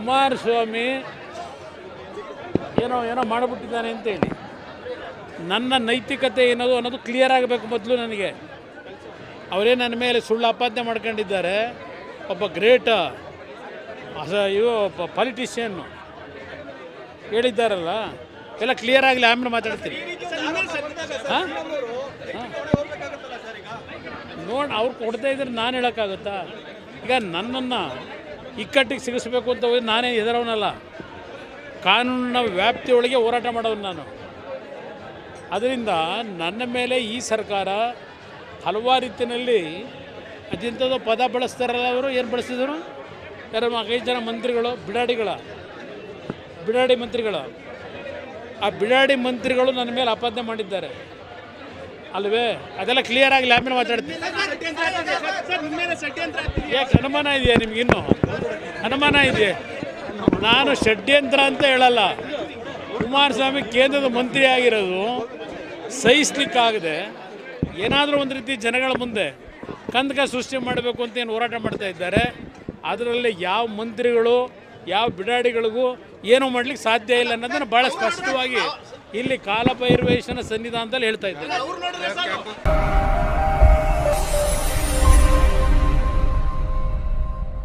ಕುಮಾರಸ್ವಾಮಿ ಏನೋ ಏನೋ ಮಾಡಿಬಿಟ್ಟಿದ್ದಾನೆ ಅಂತೇಳಿ. ನನ್ನ ನೈತಿಕತೆ ಏನದು ಅನ್ನೋದು ಕ್ಲಿಯರ್ ಆಗಬೇಕು ಮೊದಲು ನನಗೆ. ಅವರೇ ನನ್ನ ಮೇಲೆ ಸುಳ್ಳು ಅಪಾದನೆ ಮಾಡ್ಕೊಂಡಿದ್ದಾರೆ. ಒಬ್ಬ ಗ್ರೇಟ್ ಇವು ಪಾಲಿಟಿಷಿಯನ್ನು ಹೇಳಿದ್ದಾರಲ್ಲ? ಎಲ್ಲ ಕ್ಲಿಯರ್ ಆಗಲಿ, ಆಮೇಲೆ ಮಾತಾಡ್ತೀನಿ. ಹಾಂ? ನೋಡಿ, ಅವ್ರು ಕೊಡ್ತಾ ಇದ್ರೆ ನಾನು ಹೇಳೋಕ್ಕಾಗುತ್ತಾ? ಈಗ ನನ್ನನ್ನು ಇಕ್ಕಟ್ಟಿಗೆ ಸಿಗಿಸ್ಬೇಕು ಅಂತ ಹೋಗಿ ನಾನೇ ಹೆದರವನಲ್ಲ ಕಾನೂನಿನ ವ್ಯಾಪ್ತಿಯೊಳಗೆ ಹೋರಾಟ ಮಾಡೋನು ನಾನು. ಅದರಿಂದ ನನ್ನ ಮೇಲೆ ಈ ಸರ್ಕಾರ ಹಲವಾರು ರೀತಿಯಲ್ಲಿ ಅದಿಂಥದ್ದು ಪದ ಬಳಸ್ತಾರಲ್ಲ ಅವರು, ಏನು ಬಳಸಿದರು? ಯಾರು ಐದು ಜನ ಮಂತ್ರಿಗಳು, ಬಿಡಾಡಿಗಳ. ಬಿಡಾಡಿ ಮಂತ್ರಿಗಳು. ಆ ಬಿಡಾಡಿ ಮಂತ್ರಿಗಳು ನನ್ನ ಮೇಲೆ ಆಪಾದನೆ ಮಾಡಿದ್ದಾರೆ. ಅಲ್ವೇ ಅದೆಲ್ಲ ಕ್ಲಿಯರ್ ಆಗಿ ಆಮೇಲೆ ಮಾತಾಡ್ತೀನಿ ಯಾಕೆ ಅನುಮಾನ ಇದೆಯಾ ನಿಮಗಿನ್ನು ಅನುಮಾನ ಇದೆ ನಾನು ಷಡ್ಯಂತ್ರ ಅಂತ ಹೇಳಲ್ಲ. ಕುಮಾರಸ್ವಾಮಿ ಕೇಂದ್ರದ ಮಂತ್ರಿ ಆಗಿರೋದು ಸಹಿಸ್ಲಿಕ್ಕಾಗದೆ ಏನಾದರೂ ಒಂದು ರೀತಿ ಜನಗಳ ಮುಂದೆ ಕಂದಕ ಸೃಷ್ಟಿ ಮಾಡಬೇಕು ಅಂತ ಏನು ಹೋರಾಟ ಮಾಡ್ತಾ ಇದ್ದಾರೆ. ಅದರಲ್ಲಿ ಯಾವ ಮಂತ್ರಿಗಳು, ಯಾವ ಬಿಡಾಡಿಗಳಿಗೂ ಏನೂ ಮಾಡ್ಲಿಕ್ಕೆ ಸಾಧ್ಯ ಇಲ್ಲ ಅನ್ನೋದನ್ನು ಭಾಳ ಸ್ಪಷ್ಟವಾಗಿ ಇಲ್ಲಿ ಕಾಲಭೈರ್ವೇಶನ ಸನ್ನಿಧಾನದಲ್ಲಿ ಹೇಳ್ತಾ ಇದ್ದಾರೆ